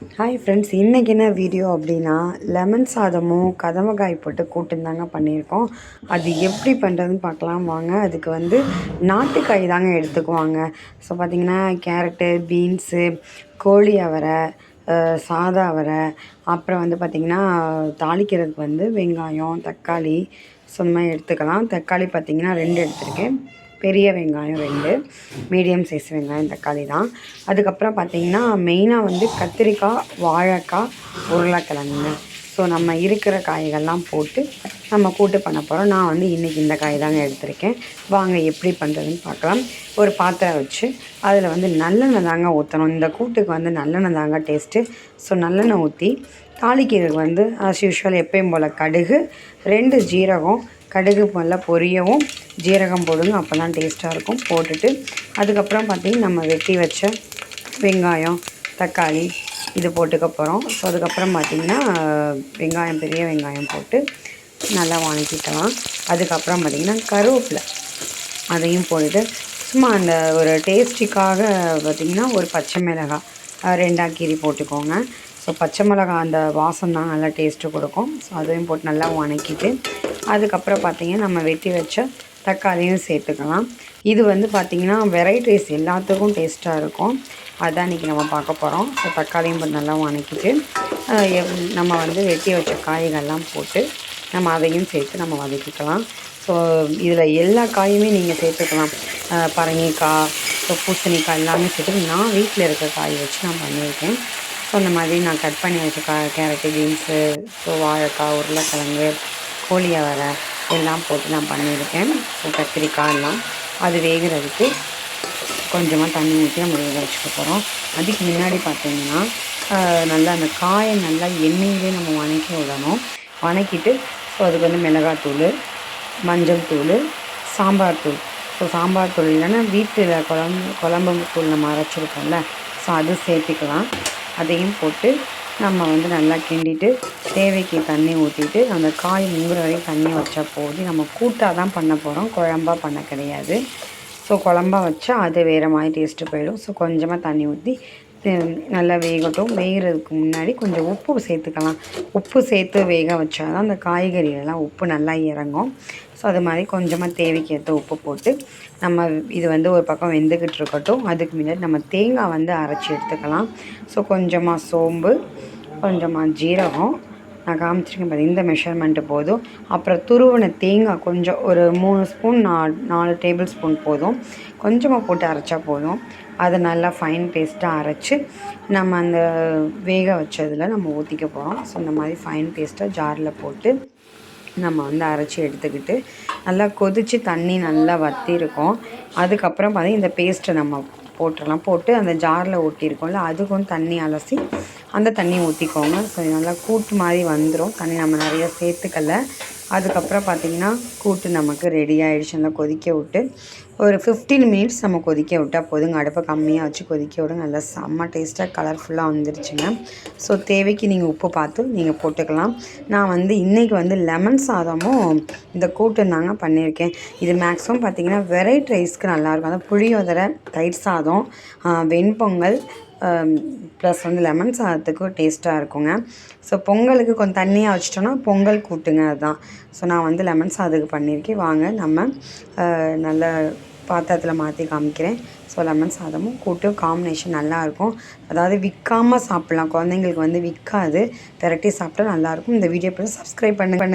Hi friends இன்றைக்கி என்ன video அப்படின்னா லெமன் சாதமும் கதமக்காய் போட்டு கூட்டுந்தாங்க பண்ணியிருக்கோம். அது எப்படி பண்ணுறதுன்னு பார்க்கலாம். வாங்க அதுக்கு வந்து நாட்டுக்காய் தாங்க எடுத்துக்குவாங்க. ஸோ பார்த்திங்கன்னா கேரட்டு பீன்ஸு கோழி அவரை அஹ், சாதா அவரை அப்புறம் வந்து பார்த்திங்கன்னா தாளிக்கிறதுக்கு வந்து வெங்காயம் தக்காளி ஸோ இந்த மாதிரி எடுத்துக்கலாம். தக்காளி பார்த்திங்கன்னா ரெண்டு எடுத்திருக்கேன். பெரிய வெங்காயம் ரெண்டு மீடியம் சைஸ் வெங்காயம் தக்காளி தான். அதுக்கப்புறம் பார்த்தீங்கன்னா மெயினாக வந்து கத்திரிக்காய் வாழைக்காய் உருளைக்கிழங்கு. ஸோ நம்ம இருக்கிற காய்கள்லாம் போட்டு நம்ம கூட்டு பண்ண போகிறோம் நான் வந்து இன்றைக்கி இந்த காய் தாங்க எடுத்திருக்கேன். வாங்க எப்படி பண்ணுறதுன்னு பார்க்கலாம். ஒரு பாத்திரம் வச்சு அதில் வந்து நல்லெண்ணெய் தாங்க ஊற்றணும் இந்த கூட்டுக்கு வந்து நல்லெண்ணெய் தாங்க டேஸ்ட்டு ஸோ நல்லெண்ணெய் ஊற்றி தாளிக்கிறதுக்கு வந்து ஆஸ் யூஷுவல் எப்பயும் போல் கடுகு ரெண்டு ஜீரகம் கடுகு நல்லா பொரியவும் ஜீரகம் போடுங்க அப்போ தான் டேஸ்ட்டாக இருக்கும். போட்டுட்டு அதுக்கப்புறம் பார்த்திங்கன்னா நம்ம வெட்டி வச்ச வெங்காயம் தக்காளி இது போட்டுக்க போகிறோம் ஸோ அதுக்கப்புறம் பார்த்திங்கன்னா வெங்காயம் பெரிய வெங்காயம் போட்டு நல்லா வணக்கிக்கலாம் அதுக்கப்புறம் பார்த்திங்கன்னா கருவேப்பிலை. அதையும் போட்டுட்டு சும்மா அந்த ஒரு டேஸ்டிக்காக பார்த்திங்கன்னா ஒரு பச்சை மிளகாய் ரெண்டாக கீரி போட்டுக்கோங்க. ஸோ பச்சை மிளகாய் அந்த வாசம் தான் நல்லா டேஸ்ட்டு கொடுக்கும். ஸோ அதையும் போட்டு நல்லா வணக்கிட்டு அதுக்கப்புறம் பார்த்திங்கன்னா நம்ம வெட்டி வச்ச தக்காளியும் சேர்த்துக்கலாம். இது வந்து பார்த்திங்கன்னா வெரைட்டிஸ் எல்லாத்துக்கும் டேஸ்ட்டாக இருக்கும். அதான் இன்றைக்கி நம்ம பார்க்க போகிறோம் ஸோ தக்காளியும் போட்டு நல்லா வணக்கிட்டு எவ்- நம்ம வந்து வெட்டி வச்ச காய்கள்லாம் போட்டு நம்ம அதையும் சேர்த்து நம்ம வதக்கிக்கலாம். ஸோ இதில் எல்லா காயுமே நீங்கள் சேர்த்துக்கலாம். பரங்கிக்காய் ஸோ பூசணிக்காய் எல்லாமே சேர்த்து நான் வீட்டில் இருக்க காய் வச்சு நான் பண்ணியிருக்கேன். ஸோ அந்த மாதிரி நான் கட் பண்ணி வச்சுருக்கேன் கேரட்டு பீன்ஸு ஸோ வாழைக்காய் உருளைக்கிழங்கு கோழி அவரை எல்லாம் போட்டு நான் பண்ணியிருக்கேன். கத்திரிக்காய் எல்லாம் அது வேகிறதுக்கு கொஞ்சமாக தண்ணி ஊற்றி நம்ம வேக வச்சுக்க போகிறோம் அதுக்கு முன்னாடி பார்த்தீங்கன்னா நல்லா அந்த காயை நல்லா எண்ணெயிலே நம்ம வணக்கி விடணும். வணக்கிட்டு ஸோ அதுக்கு வந்து மிளகாத்தூள் மஞ்சள் தூள் சாம்பார் தூள். ஸோ சாம்பார் தூள் இல்லைன்னா வீட்டில் குழம்பு குழம்பு தூள் நம்ம அரைச்சிருக்கோம்ல ஸோ அது சேர்த்துக்கலாம். அதையும் போட்டு நம்ம வந்து நல்லா கிண்டிட்டு தேவைக்கு தண்ணி ஊற்றிட்டு அந்த காய் முங்குற வரைக்கும் தண்ணி வச்சா போதும். நம்ம கூட்டாக தான் பண்ண போகிறோம் குழம்பா பண்ண கிடையாது. ஸோ குழம்பா வச்சா அது வேறு மாதிரி டேஸ்ட்டு போயிடும். ஸோ கொஞ்சமாக தண்ணி ஊற்றி நல்லா வேகட்டும். வேகிறதுக்கு முன்னாடி கொஞ்சம் உப்பு சேர்த்துக்கலாம். உப்பு சேர்த்து வேக வச்சா தான் அந்த காய்கறியெல்லாம் உப்பு நல்லா இறங்கும். ஸோ அது மாதிரி கொஞ்சமாக தேவைக்கு ஏற்ற உப்பு போட்டு நம்ம இது வந்து ஒரு பக்கம் வெந்துக்கிட்டு இருக்கட்டும். அதுக்கு முன்னாடி நம்ம தேங்காய் வந்து அரைச்சி எடுத்துக்கலாம். ஸோ கொஞ்சமாக சோம்பு கொஞ்சமாக ஜீரகம். நான் காமிச்சிருக்கேன் பார்த்து இந்த மெஷர்மெண்ட்டு போதும். அப்புறம் துருவன தேங்காய் கொஞ்சம் ஒரு மூணு ஸ்பூன் நாலு நாலு டேபிள் ஸ்பூன் போதும். கொஞ்சமாக போட்டு அரைச்சா போதும். அதை நல்லா ஃபைன் பேஸ்ட்டாக அரைச்சி நம்ம அந்த வேக வச்சதில் நம்ம ஊற்றிக்க போகிறோம் ஸோ இந்த மாதிரி ஃபைன் பேஸ்ட்டாக ஜாரில் போட்டு நம்ம வந்து அரைச்சி எடுத்துக்கிட்டு நல்லா கொதித்து தண்ணி நல்லா வற்றி அதுக்கப்புறம் பார்த்தீங்கன்னா இந்த பேஸ்ட்டை நம்ம போட்டுடலாம். போட்டு அந்த ஜாரில் ஊட்டியிருக்கோம்ல அதுக்கும் தண்ணி அலசி அந்த தண்ணி ஊற்றிக்கோங்க ஸோ நல்லா கூட்டு மாதிரி வந்துடும் தண்ணி நம்ம நிறைய சேர்த்துக்கல. அதுக்கப்புறம் பார்த்திங்கன்னா கூட்டு நமக்கு ரெடி ஆகிடுச்சு நல்லா கொதிக்க விட்டு ஒரு ஃபிஃப்டீன் மினிட்ஸ் நம்ம கொதிக்க விட்டால் போதுங்க. அடுப்பை கம்மியாக வச்சு கொதிக்க விடுங்க நல்லா செம்ம டேஸ்ட்டாக கலர்ஃபுல்லாக வந்துருச்சுங்க. ஸோ தேவைக்கு நீங்கள் உப்பு பார்த்து நீங்கள் போட்டுக்கலாம். நான் வந்து இன்றைக்கி வந்து லெமன் சாதமும் இந்த கூட்டும் தாங்க பண்ணியிருக்கேன். இது மேக்ஸிமம் பார்த்திங்கன்னா வெரைட்டி ரைஸ்க்கு நல்லாயிருக்கும் அதாவது புளியோதரை தயிர் சாதம் வெண்பொங்கல் ப்ளஸ் வந்து லெமன் சாதத்துக்கு டேஸ்ட்டாக இருக்குங்க. ஸோ பொங்கலுக்கு கொஞ்சம் தண்ணியாக வச்சிட்டோன்னா பொங்கல் கூட்டுங்க அதுதான் ஸோ நான் வந்து லெமன் சாதத்துக்கு பண்ணியிருக்கேன் வாங்க நம்ம uh, நல்ல பாத்திரத்தில் மாற்றி காமிக்கிறேன். ஸோ லெமன் சாதமும் கூட்டும் காம்பினேஷன் நல்லாயிருக்கும் அதாவது விற்காமல் சாப்பிட்லாம். குழந்தைங்களுக்கு வந்து விற்காது விரட்டி சாப்பிட்டா நல்லாயிருக்கும் இந்த வீடியோ போய் சப்ஸ்கிரைப் பண்ணுங்க.